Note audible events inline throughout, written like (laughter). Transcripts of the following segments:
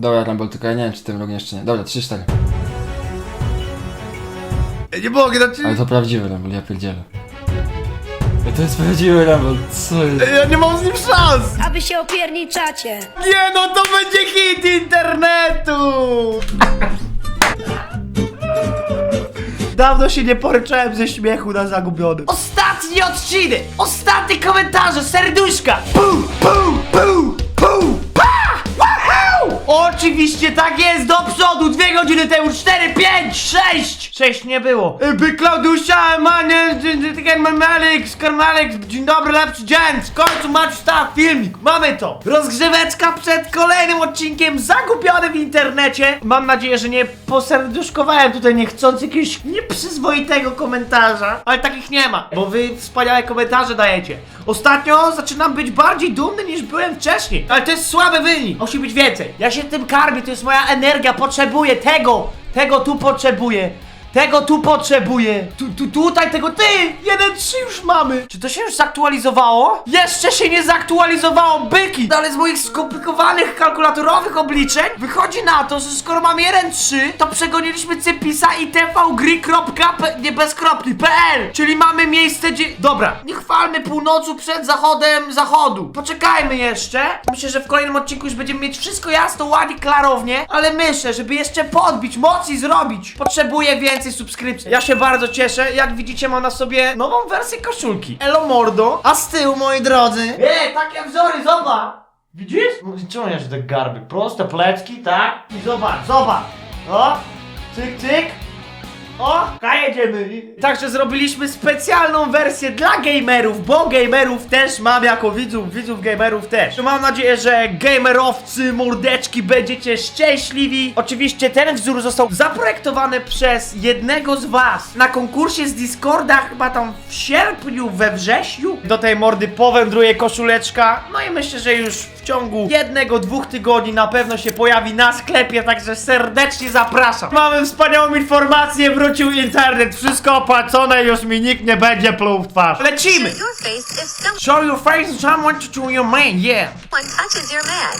Dobra, Rumble, tylko ja nie wiem, czy ten rok jeszcze nie. Dobra, 3-4. Ja nie mogę, znaczy... Ale to prawdziwy Rumble, ja pierdzielę. Ej, To jest prawdziwy Rumble, co jest? Ja nie mam z nim szans! aby się opierniczacie. Nie no, to będzie hit internetu! Dawno się nie poryczałem ze śmiechu na zagubionym. Ostatni odcinek! Ostatnie komentarze, serduszka! Pum, Oczywiście tak jest, do przodu! Dwie godziny temu, cztery, pięć, sześć! Sześć nie było. By Klaudusia, Manie, Alex, Karmalek, dzień dobry, lepszy dzień! W końcu macie staw filmik, mamy to! Rozgrzeweczka przed kolejnym odcinkiem zagubiony w internecie. Mam nadzieję, że nie poserduszkowałem tutaj niechcący jakiegoś nieprzyzwoitego komentarza, ale takich nie ma, bo wy wspaniałe komentarze dajecie. Ostatnio zaczynam być bardziej dumny niż byłem wcześniej, ale to jest słaby wynik, musi być więcej. Ja się tym karmię, to jest moja energia, potrzebuję tego, tego tu potrzebuję. Tego tu potrzebuję! Tu, tu, tutaj tego ty! Jeden trzy już mamy! Czy to się już zaktualizowało? Jeszcze się nie zaktualizowało, byki! No ale z moich skomplikowanych kalkulatorowych obliczeń wychodzi na to, że skoro mamy 1-3, to przegoniliśmy Cypisa i tvgry.p nie bez kropki, PL! Czyli mamy miejsce gdzie... Dobra, nie chwalmy północu przed zachodem zachodu. Poczekajmy jeszcze. Myślę, że w kolejnym odcinku już będziemy mieć wszystko jasno, ładnie, klarownie, ale myślę, żeby jeszcze podbić, mocniej zrobić, potrzebuję więcej subskrypcji. Ja się bardzo cieszę. Jak widzicie, mam na sobie nową wersję koszulki. Elo mordo. A z tyłu, moi drodzy. Ej, takie wzory, zobacz. Widzisz? No, Czemu ja się tak garby? Proste plecki, tak? I zobacz, zobacz. O, cyk, cyk. O, a jedziemy. Także zrobiliśmy specjalną wersję dla gamerów, bo gamerów też mam jako widzów, widzów gamerów też. Mam nadzieję, że gamerowcy, mordeczki będziecie szczęśliwi. Oczywiście ten wzór został zaprojektowany przez jednego z was na konkursie z Discorda chyba tam w sierpniu, we wrześniu. Do tej mordy powędruje koszuleczka. No i myślę, że już w ciągu jednego, dwóch tygodni na pewno się pojawi na sklepie, także serdecznie zapraszam. Mamy wspaniałą informację, wrócił internet, wszystko opłacone, już mi nikt nie będzie pluł w twarz. Lecimy! Your face is someone Show your face someone to, your man, yeah. touches your man.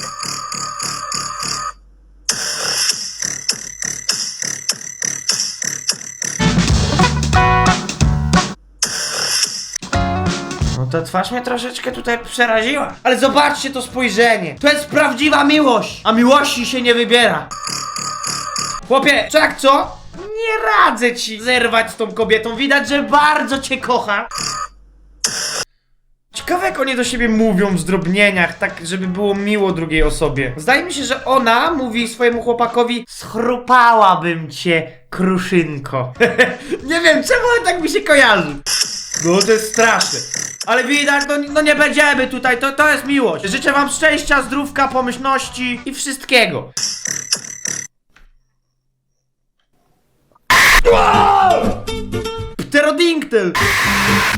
No ta twarz mnie troszeczkę tutaj przeraziła. Ale zobaczcie to spojrzenie. To jest prawdziwa miłość. A miłości się nie wybiera. Chłopie, czak co? Nie radzę ci zerwać z tą kobietą. Widać, że bardzo cię kocha. Ciekawe jak oni do siebie mówią w zdrobnieniach, tak żeby było miło drugiej osobie. Zdaje mi się, że ona mówi swojemu chłopakowi Schrupałabym cię, kruszynko. (laughs) nie wiem, czemu tak mi się kojarzy. No to jest straszne. Ale widać, no, no nie będziemy tutaj, to, to jest miłość. Życzę wam szczęścia, zdrówka, pomyślności i wszystkiego. Pterodingtel!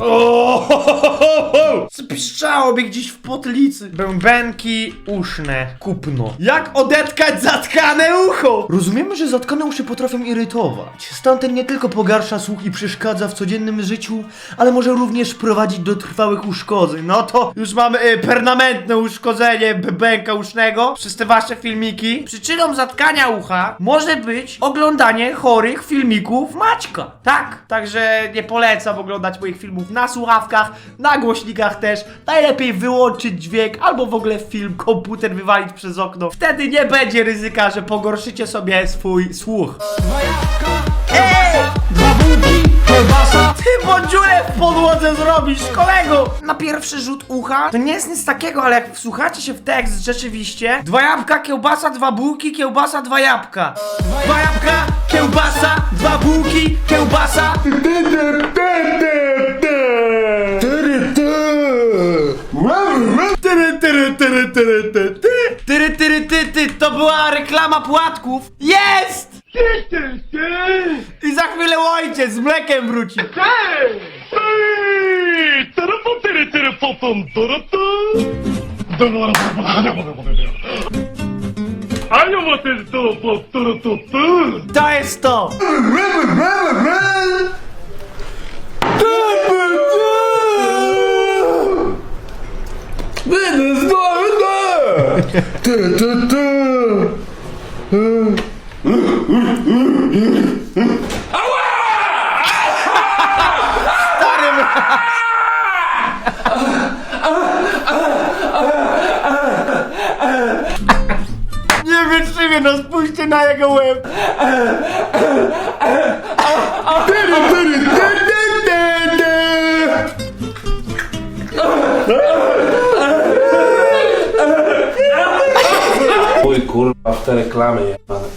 O! Spiszczało mnie gdzieś w potlicy. Bębenki uszne. Kupno. Jak odetkać zatkane ucho? Rozumiemy, że zatkane uszy potrafią irytować. Stan ten nie tylko pogarsza słuch i przeszkadza w codziennym życiu, ale może również prowadzić do trwałych uszkodzeń. No to już mamy y, permanentne uszkodzenie bębenka usznego przez te wasze filmiki. Przyczyną zatkania ucha może być oglądanie chorych filmików Maćka. Tak, także nie polecam oglądać moich filmów na słuchawkach, na głośnikach też. Najlepiej wyłączyć dźwięk albo w ogóle film, komputer wywalić przez okno. Wtedy nie będzie ryzyka, że pogorszycie sobie swój słuch. Ej! Ty bo dziurę w podłodze zrobisz, kolego! Na pierwszy rzut ucha to nie jest nic takiego, ale jak wsłuchacie się w tekst rzeczywiście Dwa jabłka, kiełbasa, dwa bułki, kiełbasa, dwa jabłka Dwa jabłka, kiełbasa, dwa bułki, kiełbasa Tyry, tyry, tyry, tyry, ty, ty. Tyry, była reklama płatków. Jest! I za chwilę ojciec z mlekiem wróci. To jest to! Stary jego łeb. Tyry, tyry, ty, ty, ty, ty. Mój kurwa w te reklamy jebane.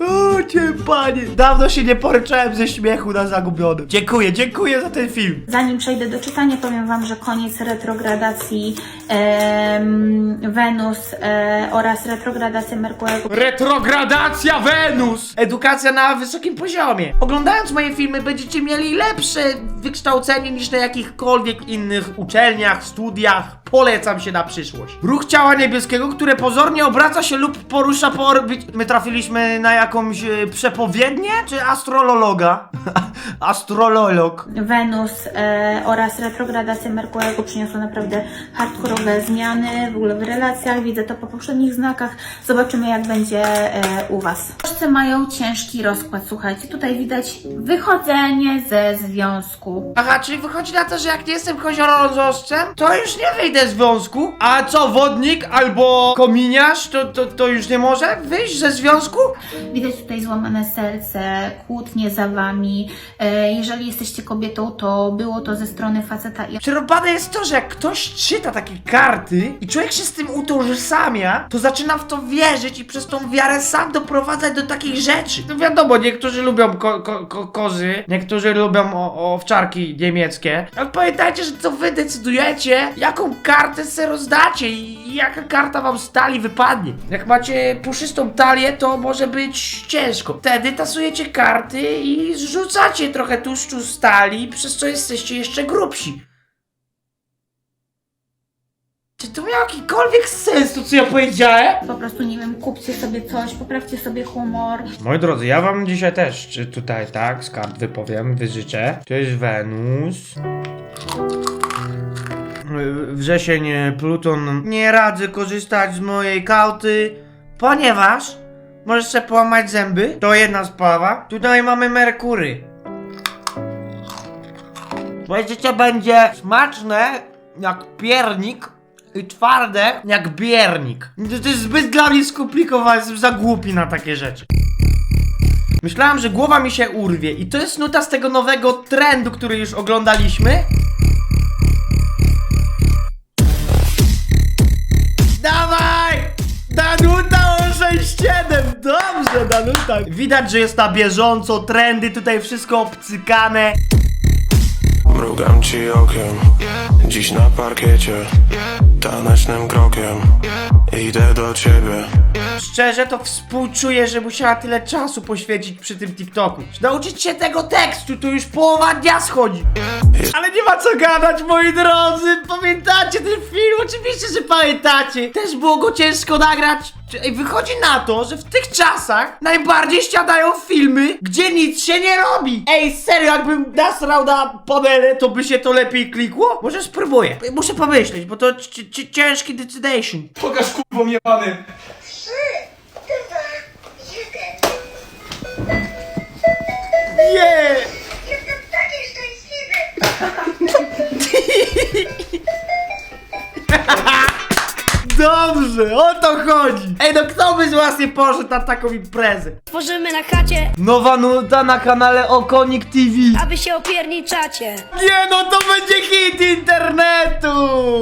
O cię panie. Dawno się nie poryczałem ze śmiechu na zagubionym. Dziękuję, dziękuję za ten film. Zanim przejdę do czytania, powiem Wam, że koniec retrogradacji Wenus e, oraz retrogradacji Merkurego Retrogradacja Wenus! Edukacja na wysokim poziomie. Oglądając moje filmy będziecie mieli lepsze wykształcenie niż na jakichkolwiek innych uczelniach, studiach. Polecam się na przyszłość. Ruch ciała niebieskiego, które pozornie obraca się lub porusza po orbicie. My trafiliśmy na jakąś e, przepowiednię? Czy astrologa? (laughs) Astrololog. Wenus e, oraz retrogradacja Merkurego przyniosło naprawdę hardkorowe zmiany w ogóle w relacjach. Widzę to po poprzednich znakach. Zobaczymy, jak będzie e, u Was. Troszkę mają ciężki rozkład, słuchajcie. Tutaj widać wychodzenie ze związku. Aha, czyli wychodzi na to, że jak nie jestem koziorozoszczem, to już nie wyjdę z związku. A co, wodnik albo kominiarz, to, to, to już nie może wyjść ze związku? Widać tutaj złamane serce, kłótnie za Wami. E, jeżeli jesteście kobietą, to było to ze strony faceta i Przerobane jest to, że jak ktoś czyta takie karty i człowiek się z tym utożsamia, to zaczyna w to wierzyć i przez tą wiarę sam doprowadzać do takich rzeczy. No wiadomo, niektórzy lubią ko ko ko kozy, niektórzy lubią owczarki niemieckie, ale pamiętajcie, że to wy decydujecie, jaką kartę se rozdacie i jaka karta wam z talii wypadnie. Jak macie puszystą talię, to może być ciężko. Wtedy tasujecie karty i zrzucacie trochę tłuszczu z talii, przez co jesteście jeszcze grubsi. Czy to miało jakikolwiek sens, to co ja powiedziałem? po prostu, nie wiem, kupcie sobie coś, poprawcie sobie humor. Moi drodzy, ja wam dzisiaj też czy tutaj tak z kart wypowiem, wyżyczę. To jest Wenus. Wrzesień, Pluton. Nie radzę korzystać z mojej kauty, ponieważ możesz sobie połamać zęby. To jedna sprawa. Tutaj mamy Merkury. Moje życie będzie smaczne jak piernik twarde jak biernik. To, to jest zbyt dla mnie skomplikowane, jestem za głupi na takie rzeczy. Myślałem, że głowa mi się urwie i to jest nuta z tego nowego trendu, który już oglądaliśmy. Dawaj! Danuta o 6-7! Dobrze, Danuta! Widać, że jest na bieżąco, trendy tutaj wszystko obcykane. Mrugam ci okiem Dziś na parkiecie Tanecznym krokiem Idę do ciebie Szczerze to współczuję, że musiała tyle czasu poświęcić przy tym TikToku. Nauczyć się tego tekstu, to już połowa dnia schodzi. Ale nie ma co gadać, moi drodzy. Pamiętacie ten film? Oczywiście, że pamiętacie. Też było go ciężko nagrać. Ej, Wychodzi na to, że w tych czasach najbardziej ściadają filmy, gdzie nic się nie robi. Ej, serio, jakbym nasrał na panele, to by się to lepiej klikło? Może spróbuję. Muszę pomyśleć, bo to ciężki decydation. Pokaż kurwą jebany. Dobrze, o to chodzi! Ej, no kto by z was nie poszedł na taką imprezę? Tworzymy na chacie, Nowa nuta na kanale Okonik TV. a wy się opierniczacie. Nie no, to będzie hit internetu!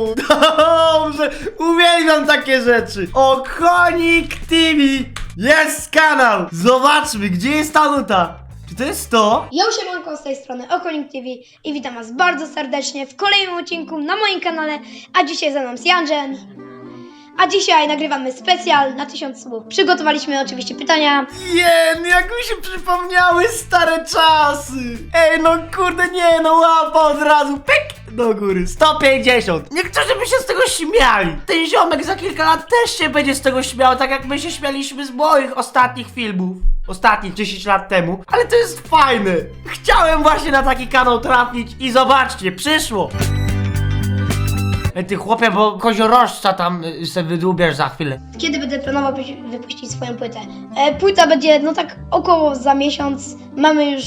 (laughs) Dobrze, uwielbiam takie rzeczy. Okonik TV jest kanał. Zobaczmy, gdzie jest ta nuta. Czy to jest to? Ja siemanko z tej strony Okonik TV i witam was bardzo serdecznie w kolejnym odcinku na moim kanale, a dzisiaj ze mną jest Janżen. A dzisiaj nagrywamy specjal na 1000 słów. Przygotowaliśmy oczywiście pytania. Jen, jak mi się przypomniały stare czasy. Ej, no kurde, nie, no łapa od razu, pyk, do góry, 150. Niektórzy by się z tego śmiali. Ten ziomek za kilka lat też się będzie z tego śmiał, tak jak my się śmialiśmy z moich ostatnich filmów. Ostatnich 10 lat temu, ale to jest fajne. Chciałem właśnie na taki kanał trafić i zobaczcie, przyszło. Ej, ty chłopie, bo koziorożca tam y, se wydłubiesz za chwilę. Kiedy będę planował wypuś- wypuścić swoją płytę? E, płyta będzie, no tak około za miesiąc. Mamy już,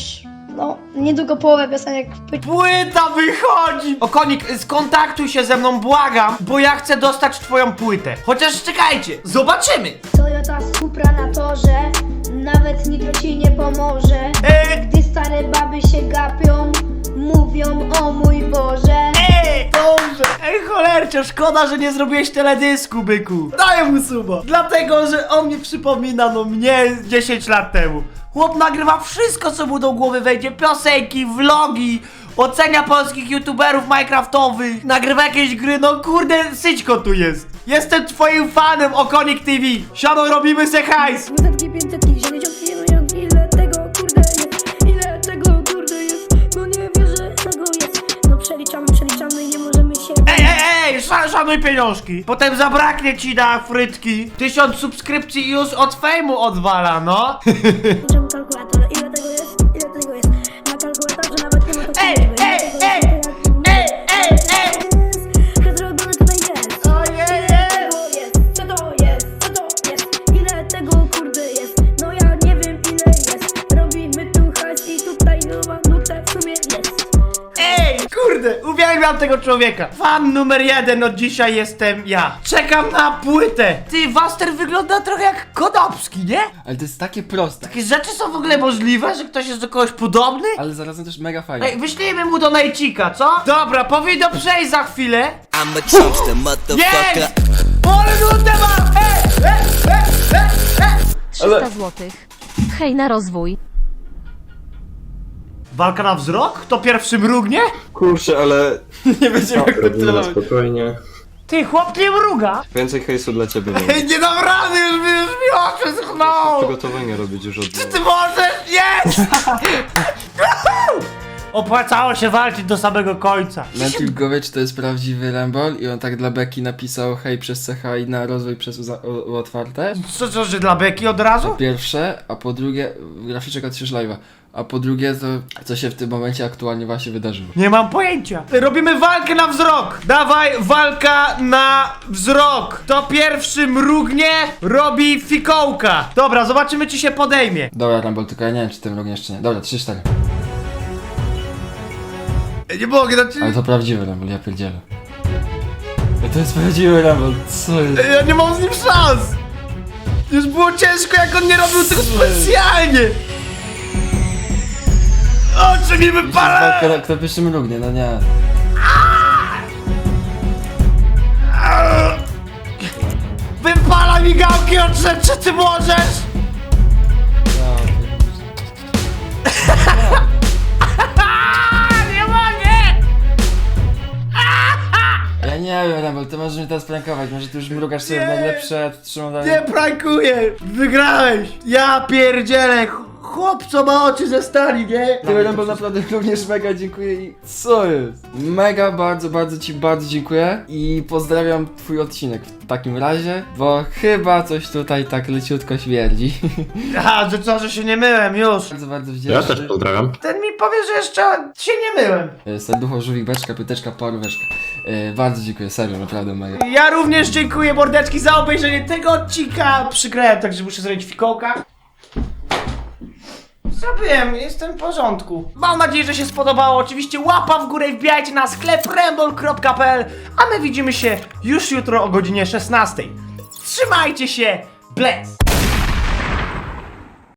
no, niedługo połowę piosenek w płycie. Płyta wychodzi! Okonik, skontaktuj się ze mną, błagam, bo ja chcę dostać twoją płytę. Chociaż czekajcie, zobaczymy! Toyota Supra na torze, nawet nitro ci nie pomoże. E, Gdy stare baby się gapią, mówią o mój Boże. Dobrze! Ej, cholercze, szkoda, że nie zrobiłeś teledysku, byku. Daję mu suba. Dlatego, że on mi przypomina, no mnie 10 lat temu. Chłop nagrywa wszystko, co mu do głowy wejdzie. Piosenki, vlogi, ocenia polskich youtuberów minecraftowych, nagrywa jakieś gry, no kurde, syćko tu jest. Jestem twoim fanem, Okonik TV. Siano, robimy se hajs. 500 szanuj pieniążki. Potem zabraknie ci na frytki. Tysiąc subskrypcji już od fejmu odwala, no. (laughs) uwielbiam tego człowieka. Fan numer jeden od dzisiaj jestem ja. Czekam na płytę. Ty, Waster wygląda trochę jak Kodopski, nie? Ale to jest takie proste. Takie rzeczy są w ogóle możliwe, że ktoś jest do kogoś podobny? Ale zarazem też mega fajne. Ej, wyślijmy mu do Najcika, co? Dobra, powinno przejść za chwilę. I'm a motherfucker. Jest! Nutę ma! Ej. 300 zł. Hej na rozwój. Walka na wzrok? Kto pierwszy mrugnie? Kurczę, ale (laughs) Nie będziemy jak robimy na kontrolować. spokojnie. Ty, chłop nie mruga. Więcej hejsu dla ciebie mam. Ej, nie dam rady, już mi, już mi oczy schnął. Przygotowania robić już od Ty możesz, jest! (laughs) Opłacało się walczyć do samego końca. Mentil Gowicz to jest prawdziwy Rambol i on tak dla Beki napisał hej przez CH i na rozwój przez uza- otwarte. Co, co, że dla Beki od Po razu? pierwsze, a po drugie, graficzek od Live'a. A po drugie to, co się w tym momencie aktualnie właśnie wydarzyło. Nie mam pojęcia. Robimy walkę na wzrok. Dawaj, walka na wzrok. To pierwszy mrugnie, robi fikołka. Dobra, zobaczymy, czy się podejmie. Dobra Rambol, tylko ja nie wiem czy tym również czy nie. Dobra, 3-4. Nie mogę, znaczy... Ale to prawdziwy Rambol, ja pierdzielę. To jest prawdziwy Rambol, co jest? Ja nie mam z nim szans. Już było ciężko, jak on nie robił tego specjalnie. Oczy mi Walka, wypalają. na- kto pierwszy mrugnie, no nie. Wypala mi gałki od rzeczy, ty możesz! Nie mogę! Ja nie wiem Rambol, ty możesz mnie teraz prankować, może ty już mrugasz sobie w najlepsze, trzymam dalej. Nie prankuję! Wygrałeś! Ja pierdzielę! Ch- Chłop, co ma oczy ze stali, nie? Ty Rambol naprawdę (laughs) również mega dziękuję i co jest? Mega bardzo, bardzo ci bardzo dziękuję i pozdrawiam twój odcinek w takim razie, bo chyba coś tutaj tak leciutko śmierdzi. (laughs) A, że co, że się nie myłem, już. bardzo, bardzo wdzięczny. Ja też pozdrawiam. Ten mi powie, że jeszcze się nie myłem. E, Serducho, żółwik, beczka, pyteczka, paróweczka. E, bardzo dziękuję, serio, naprawdę mega. Ja również dziękuję mordeczki za obejrzenie tego odcinka. Przygrałem, także muszę zrobić fikołka. Zrobiłem, jestem w porządku. Mam nadzieję, że się spodobało. Oczywiście łapa w górę wbijajcie na sklep rembol.pl A my widzimy się już jutro o godzinie 16. Trzymajcie się, bless!